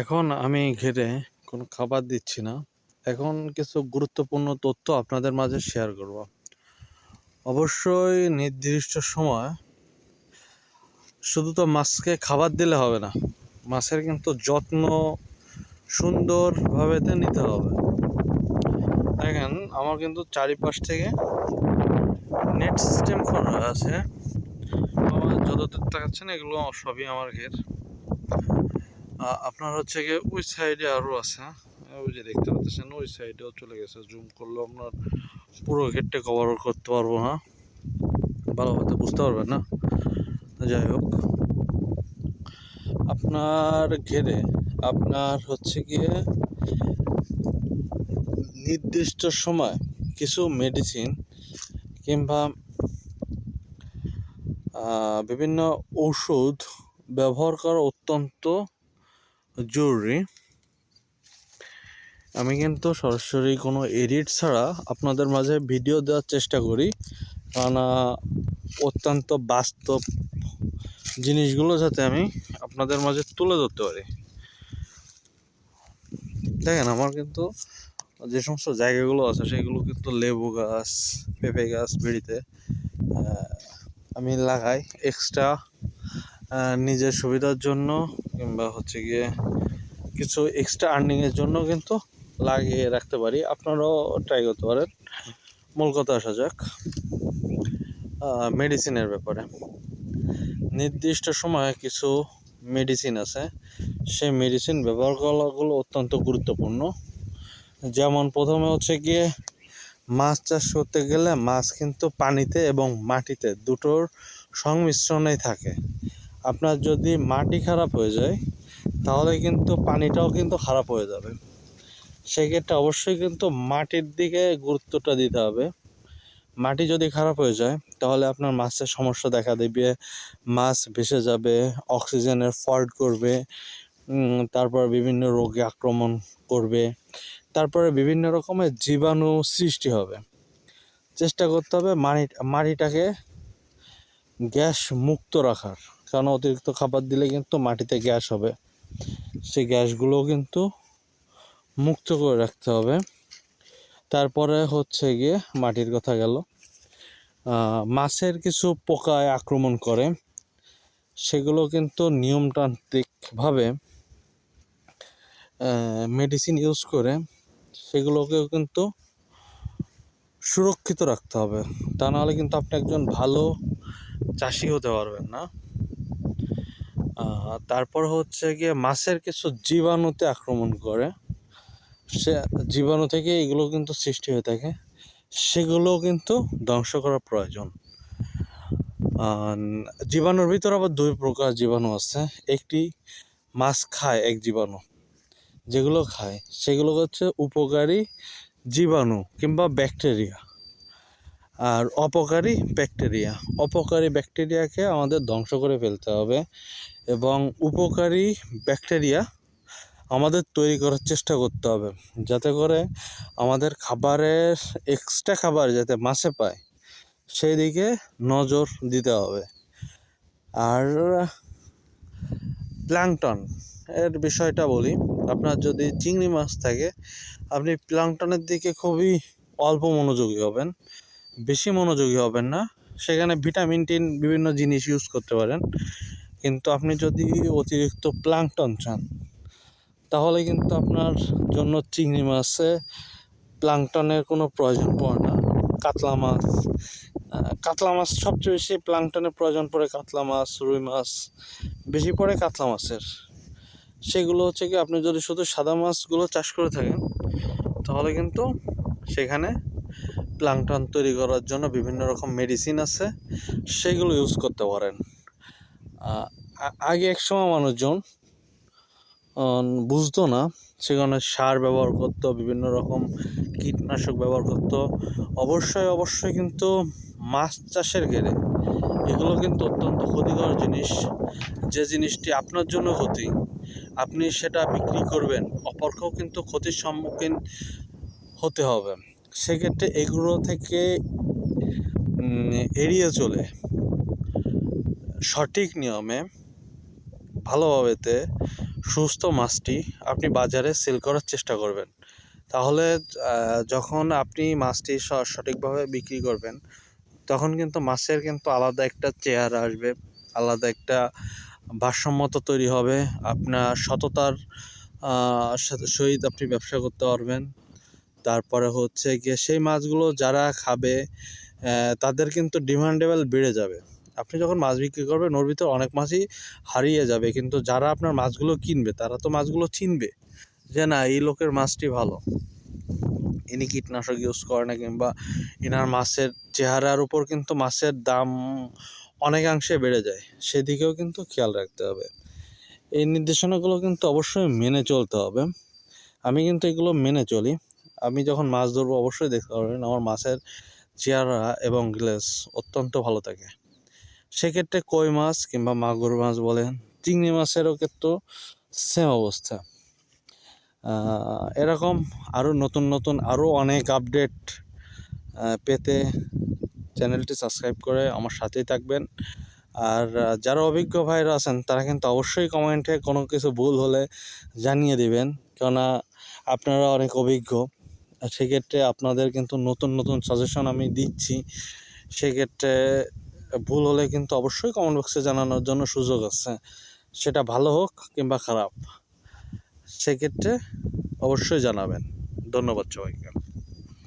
এখন আমি ঘেরে কোনো খাবার দিচ্ছি না। এখন কিছু গুরুত্বপূর্ণ তথ্য আপনাদের মাঝে শেয়ার করব। অবশ্যই নির্দিষ্ট সময় শুধু তো মাছকে খাবার দিলে হবে না, মাছের কিন্তু যত্ন সুন্দরভাবে নিতে হবে। দেখেন, আমার কিন্তু চারিপাশ থেকে নেট সিস্টেম করা আছে। আমার যতদূর তাকাচ্ছেন, এগুলো সবই আমার ঘের। আপনার হচ্ছে গিয়ে ওই সাইডে আরও আছে হ্যাঁ? ওই যে দেখতে পাচ্ছেন, ওই সাইডেও চলে গেছে। জুম করলে আপনার পুরো ঘেরটা কভার করতে পারব না ভালোভাবে বুঝতে পারবেন না? যাই হোক। আপনার ঘেরে, আপনার হচ্ছে গিয়ে নির্দিষ্ট সময় কিছু মেডিসিন কিংবা বিভিন্ন ঔষধ ব্যবহার করা অত্যন্ত জরুরি। আমি কিন্তু সরাসরি কোনো এডিট ছাড়া আপনাদের মাঝে ভিডিও দেওয়ার চেষ্টা করি। কারণ অত্যন্ত বাস্তব জিনিসগুলো যাতে আমি আপনাদের মাঝে তুলে ধরতে পারি। দেখেন, আমার কিন্তু যে সমস্ত জায়গাগুলো আছে, সেগুলো কিন্তু লেবু গাছ, পেঁপে গাছ, বেড়িতে আমি লাগাই এক্সট্রা নিজের সুবিধার জন্য কিংবা হচ্ছে গিয়ে কিছু এক্সট্রা আর্নিংয়ের জন্য কিন্তু লাগিয়ে রাখতে পারি। আপনারাও ট্রাই করতে পারেন। মূল কথা আসা যাক মেডিসিনের ব্যাপারে। নির্দিষ্ট সময়ে কিছু মেডিসিন আছে। সেই মেডিসিন ব্যবহার করাগুলো অত্যন্ত গুরুত্বপূর্ণ। যেমন প্রথমে হচ্ছে গিয়ে মাছ চাষ করতে গেলে মাছ কিন্তু পানিতে এবং মাটিতে দুটোর সংমিশ্রণেই থাকে। আপনার যদি মাটি খারাপ হয়ে যায়, তাহলে কিন্তু পানিটাও কিন্তু খারাপ হয়ে যাবে। সেক্ষেত্রে অবশ্যই কিন্তু মাটির দিকে গুরুত্বটা দিতে হবে। মাটি যদি খারাপ হয়ে যায়, তাহলে আপনার মাছের সমস্যা দেখা দেবে, মাছ ভেসে যাবে, অক্সিজেনের ফল্ট করবে তারপর বিভিন্ন রোগে আক্রমণ করবে, তারপরে বিভিন্ন রকমের জীবাণু সৃষ্টি হবে। চেষ্টা করতে হবে মাটি মাটিটাকে গ্যাস মুক্ত রাখার। কারণ অতিরিক্ত খাবার দিলে কিন্তু মাটিতে গ্যাস হবে। সেই গ্যাসগুলোও কিন্তু মুক্ত করে রাখতে হবে। তারপরে হচ্ছে গিয়ে মাটির কথা গেল। মাছের কিছু পোকায় আক্রমণ করে। সেগুলো কিন্তু নিয়মতান্ত্রিকভাবে মেডিসিন ইউজ করে, সেগুলোকেও কিন্তু সুরক্ষিত রাখতে হবে। তা নাহলে কিন্তু আপনি একজন ভালো চাষি হতে পারবেন না। তারপর হচ্ছে গিয়ে মাছের কিছু জীবাণুতে আক্রমণ করে। সে জীবাণু থেকে এগুলো কিন্তু সৃষ্টি হয়ে থাকে। সেগুলো কিন্তু ধ্বংস করা প্রয়োজন। জীবাণুর ভিতরে আবার দুই প্রকার জীবাণু আছে। একটি মাছ খায়, এক জীবাণু যেগুলো খায়। সেগুলো হচ্ছে উপকারী জীবাণু কিংবা ব্যাকটেরিয়া। আর অপকারী ব্যাকটেরিয়া। অপকারী ব্যাকটেরিয়াকে আমাদের ধ্বংস করে ফেলতে হবে এবং উপকারী ব্যাকটেরিয়া আমাদের তৈরি করার চেষ্টা করতে হবে। যাতে করে আমাদের খাবারের এক্সট্রা খাবার যাতে মাছে পায় সেই দিকে নজর দিতে হবে। আর প্ল্যাংটন এর বিষয়টা বলি। আপনার যদি চিংড়ি মাছ থাকে, আপনি প্ল্যাংটনের দিকে খুবই অল্প মনোযোগী হবেন। বেশি মনোযোগী হবেন না। সেখানে ভিটামিন টিন বিভিন্ন জিনিস ইউজ করতে পারেন। কিন্তু আপনি যদি অতিরিক্ত প্ল্যাংটন চান, তাহলে কিন্তু আপনার জন্য চিংড়ি মাছে প্লাংটনের কোনো প্রয়োজন পড়ে না। কাতলা মাছ কাতলা মাছ সবচেয়ে বেশি প্লাংটনের প্রয়োজন পড়ে কাতলা মাছ, রুই মাছ, বেশি পড়ে কাতলা মাছের। সেগুলো হচ্ছে কি, আপনি যদি শুধু সাদা মাছগুলো চাষ করে থাকেন, তাহলে কিন্তু সেখানে প্লাংটন তৈরি করার জন্য বিভিন্ন রকম মেডিসিন আছে, সেগুলো ইউজ করতে পারেন। আগে এক সময় মানুষজন বুঝতো না, সেখানে সার ব্যবহার করতো, বিভিন্ন রকম কীটনাশক ব্যবহার করতো। অবশ্যই অবশ্যই কিন্তু মাছ চাষের ঘেরে এগুলো কিন্তু অত্যন্ত ক্ষতিকর জিনিস। যে জিনিসটি আপনার জন্য ক্ষতি, আপনি সেটা বিক্রি করবেন, অপরকেও কিন্তু ক্ষতির সম্মুখীন হতে হবে। সেক্ষেত্রে এগুলো থেকে এড়িয়ে চলে। সঠিক নিয়মে, ভালোভাবেতে সুস্থ মাছটি আপনি বাজারে সেল করার চেষ্টা করবেন। তাহলে যখন আপনি মাছটি সঠিকভাবে বিক্রি করবেন, তখন কিন্তু মাছের কিন্তু আলাদা একটা চেহারা আসবে, আলাদা একটা ভারসাম্যতা তৈরি হবে, আপনার সততার সহিত আপনি ব্যবসা করতে পারবেন। তারপরে হচ্ছে গিয়ে সেই মাছগুলো যারা খাবে তাদের কিন্তু ডিমান্ডেবল বেড়ে যাবে। আপনি যখন মাছ বিক্রি করবেন, ওর ভিতরে অনেক মাছই হারিয়ে যাবে। কিন্তু যারা আপনার মাছগুলো কিনবে, তারা তো মাছগুলো চিনবে যে না, এই লোকের মাছটি ভালো। ইনি কীটনাশক ইউজ করে না কিংবা ইনার মাছের চেহারার উপর কিন্তু মাছের দাম অনেকাংশে বেড়ে যায়। সেদিকেও কিন্তু খেয়াল রাখতে হবে। এই নির্দেশনাগুলো কিন্তু অবশ্যই মেনে চলতে হবে। আমি কিন্তু এগুলো মেনে চলি। আমি যখন মাছ ধরবো, অবশ্যই দেখতে পারবেন আমার মাছের চেহারা এবং গ্লেস অত্যন্ত ভালো থাকে। সেক্ষেত্রে কই মাছ কিংবা মাগুর মাছ বলেন, চিংড়ি মাছেরও কিন্তু সেম অবস্থা। এরকম আরও নতুন নতুন আরও অনেক আপডেট পেতে চ্যানেলটি সাবস্ক্রাইব করে আমার সাথেই থাকবেন। আর যারা অভিজ্ঞ ভাইরা আছেন, তারা কিন্তু অবশ্যই কমেন্টে কোনো কিছু ভুল হলে জানিয়ে দিবেন। কেননা আপনারা অনেক অভিজ্ঞ। সেক্ষেত্রে আপনাদের কিন্তু নতুন নতুন সাজেশন আমি দিচ্ছি। সেক্ষেত্রে ভুল হলে কিন্তু অবশ্যই কমেন্ট বক্সে জানানোর জন্য সুযোগ আছে। সেটা ভালো হোক কিংবা খারাপ। সেক্ষেত্রে অবশ্যই জানাবেন। ধন্যবাদ সবাইকে।